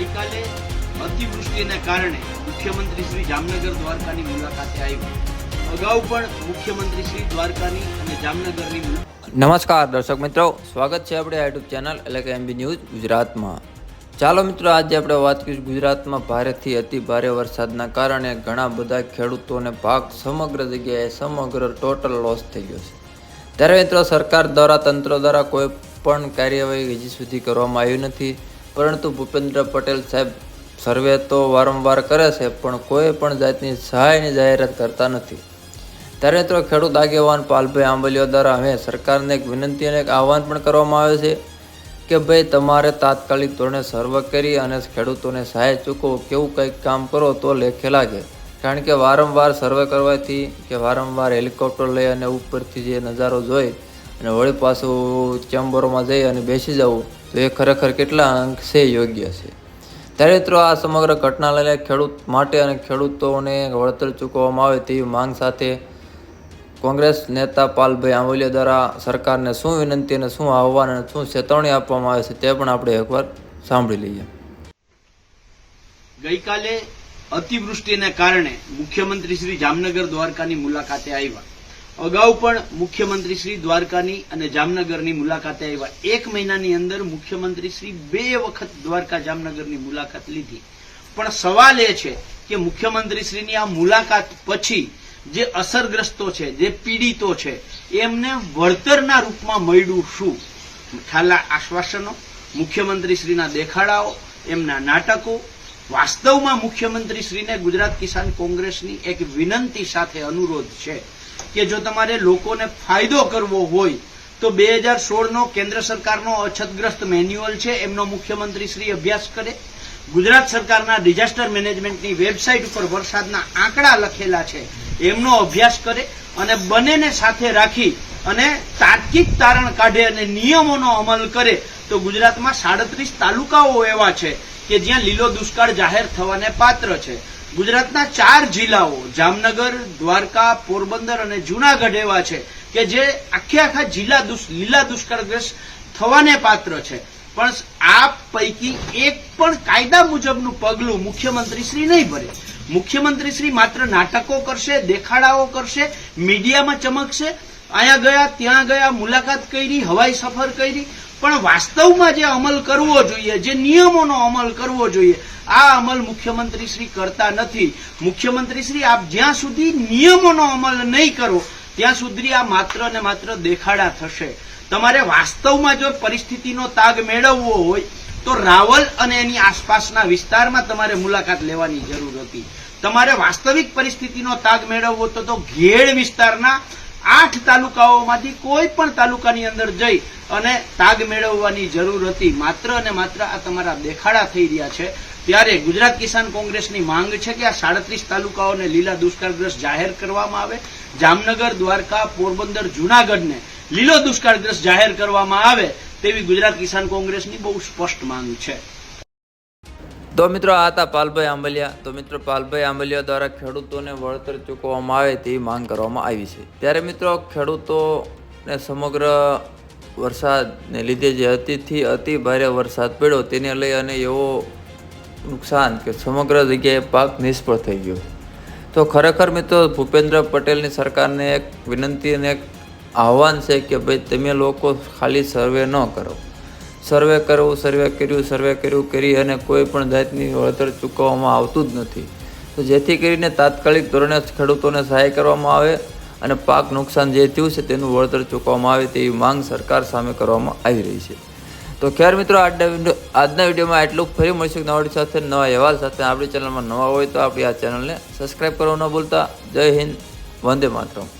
ગઈકાલે અતિવૃષ્ટિને કારણે મુખ્યમંત્રી શ્રી જામનગર દ્વારકાની મુલાકાતે આવ્યા. અગાઉ પણ મુખ્યમંત્રી શ્રી દ્વારકાની અને જામનગરની નમસ્કાર, દર્શક મિત્રો. સ્વાગત છે આપણે યુટ્યુબ ચેનલ એટલે કે એમબી ન્યૂઝ ગુજરાતમાં. ચાલો મિત્રો, આજે આપણે વાત કરીશું ગુજરાતમાં ભારેથી અતિ ભારે વરસાદના કારણે ઘણા બધા ખેડૂતોને પાક સમગ્ર જગ્યાએ, સમગ્ર ટોટલ લોસ થઈ ગયો છે. ત્યારે મિત્રો, સરકાર દ્વારા, તંત્ર દ્વારા કોઈ પણ કાર્યવાહી હજી સુધી કરવામાં આવી નથી. પરંતુ ભૂપેન્દ્ર પટેલ સાહેબ સર્વે તો વારંવાર કરે છે, પણ કોઈ પણ જાતની સહાયની જાહેરાત કરતા નથી. ત્યારે મિત્રો ખેડૂત આગેવાન પાલભાઈ આંબલીઓ દ્વારા હવે સરકારને એક વિનંતી અને એક આહવાન પણ કરવામાં આવે છે કે ભાઈ તમારે તાત્કાલિક ધોરણે સર્વે કરી અને ખેડૂતોને સહાય ચૂકવો, કેવું કંઈક કામ કરો તો લેખે લાગે. કારણ કે વારંવાર સર્વે કરવાથી કે વારંવાર હેલિકોપ્ટર લઈ અને ઉપરથી જે નજારો જોઈ અને વળી પાછું ચેમ્બરોમાં જઈ અને બેસી જવું તો એ ખરેખર કેટલા અંશે યોગ્ય છે. ત્યારે મિત્રો આ સમગ્ર ઘટના લઈને ખેડૂત માટે અને ખેડૂતોને વળતર ચૂકવવામાં આવે તેવી માંગ સાથે કોંગ્રેસ નેતા પાલભાઈ આંબોલિયા દ્વારા સરકારને શું વિનંતી અને શું આહવાન અને શું ચેતવણી આપવામાં આવે છે, તે પણ આપણે એકવાર સાંભળી લઈએ. ગઈકાલે અતિવૃષ્ટિને કારણે મુખ્યમંત્રી શ્રી જામનગર દ્વારકાની મુલાકાતે આવ્યા. અગાઉ પણ મુખ્યમંત્રી શ્રી દ્વારકાની અને જામનગરની મુલાકાતે આવ્યા. એક મહિનાની અંદર મુખ્યમંત્રી શ્રી બે વખત દ્વારકા જામનગરની મુલાકાત લીધી. પણ સવાલ એ છે કે મુખ્યમંત્રી શ્રીની આ મુલાકાત પછી જે અસરગ્રસ્તો છે, જે પીડિતો છે, એમને વળતરના રૂપમાં મળ્યું શું? ખાલા આશ્વાસનો. મુખ્યમંત્રી શ્રીના દેખાડાઓ, એમના નાટકો. વાસ્તવમાં મુખ્યમંત્રી શ્રીને ગુજરાત કિસાન કોંગ્રેસની એક વિનંતી સાથે અનુરોધ છે. કે જો તમારે લોકોને ફાયદો કરવો હોય, તો બે હજાર સોળનો કેન્દ્ર સરકારનો અછતગ્રસ્ત મેન્યુઅલ છે, એમનો મુખ્યમંત્રી શ્રી અભ્યાસ કરે. ગુજરાત સરકારના ડિઝાસ્ટર મેનેજમેન્ટની વેબસાઇટ ઉપર વરસાદના આંકડા લખેલા છે, એમનો અભ્યાસ કરે અને બંનેને સાથે રાખી અને તાર્કિક તારણ કાઢે અને નિયમોનો અમલ કરે, તો ગુજરાતમાં સાડત્રીસ તાલુકાઓ એવા છે કે જ્યાં લીલો દુષ્કાળ જાહેર થવાને પાત્ર છે. ગુજરાતના ચાર જિલ્લાઓ, જામનગર, દ્વારકા, પોરબંદર અને જુનાગઢ એવા છે કે જે આખે આખા જિલ્લા લીલા દુષ્કાળગ્રસ્ત થવાને પાત્ર છે. પણ આ પૈકી એક પણ કાયદા મુજબનું પગલું મુખ્યમંત્રી શ્રી નહીં ભરે. મુખ્યમંત્રી શ્રી માત્ર નાટકો કરશે, દેખાડાઓ કરશે, મીડિયામાં ચમકશે. અહીંયા ગયા, ત્યાં ગયા, મુલાકાત કરી, હવાઈ સફર કરી. પણ વાસ્તવમાં જે અમલ કરવો જોઈએ, જે નિયમોનો અમલ કરવો જોઈએ, આ અમલ મુખ્યમંત્રી શ્રી કરતા નથી. મુખ્યમંત્રી શ્રી, આપ જ્યાં સુધી નિયમોનો અમલ નહીં કરો, ત્યાં સુધી આ માત્ર ને માત્ર દેખાડા થશે. તમારે વાસ્તવમાં જો પરિસ્થિતિનો તાગ મેળવવો હોય, તો રાવલ અને એની આસપાસના વિસ્તારમાં તમારે મુલાકાત લેવાની જરૂર હતી. તમારે વાસ્તવિક પરિસ્થિતિનો તાગ મેળવવો તો ઘેડ વિસ્તારના આઠ તાલુકાઓમાંથી કોઈ પણ તાલુકાની અંદર જઈ અને તાગ મેળવવાની જરૂર હતી. માત્ર અને માત્ર આ તમારા દેખાડા થઈ રહ્યા છે. ત્યારે ગુજરાત કિસાન કોંગ્રેસની માંગ છે કે આ સાડત્રીસ તાલુકાઓને લીલા દુષ્કાળગ્રસ્ત જાહેર કરવામાં આવે. જામનગર, દ્વારકા, પોરબંદર, જુનાગઢને લીલો દુષ્કાળગ્રસ્ત જાહેર કરવામાં આવે તેવી ગુજરાત કિસાન કોંગ્રેસની બહુ સ્પષ્ટ માંગ છે. તો મિત્રો આ હતા પાલભાઈ આંબલિયા. તો મિત્રો પાલભાઈ આંબલિયા દ્વારા ખેડૂતોને વળતર ચૂકવવામાં આવે તેવી માંગ કરવામાં આવી છે. ત્યારે મિત્રો ખેડૂતોને સમગ્ર વરસાદને લીધે જે અતિથી અતિ ભારે વરસાદ પડ્યો તેને લઈ અને એવો નુકસાન કે સમગ્ર જગ્યાએ પાક નિષ્ફળ થઈ ગયો. તો ખરેખર મિત્રો ભૂપેન્દ્ર પટેલની સરકારને એક વિનંતી અને એક આહવાન છે કે ભાઈ તમે લોકો ખાલી સર્વે ન કરો. સર્વે કરવું, સર્વે કર્યું સર્વે કર્યું, કરી અને કોઈ પણ જાતની વળતર ચૂકવવામાં આવતું જ નથી. તો જેથી કરીને તાત્કાલિક ધોરણે ખેડૂતોને સહાય કરવામાં આવે અને પાક નુકસાન જે થયું છે તેનું વળતર ચૂકવવામાં આવે તેવી માંગ સરકાર સામે કરવામાં આવી રહી છે. તો ખેર મિત્રો, આજના આજના વિડીયોમાં એટલું ફરી મળીશું નવાડી સાથે, નવા અહેવાલ સાથે. આપણી ચેનલમાં નવા હોય તો આપણી આ ચેનલને સબસ્ક્રાઈબ કરવા ન ભૂલતા. જય હિન્દ, વંદે માતરમ.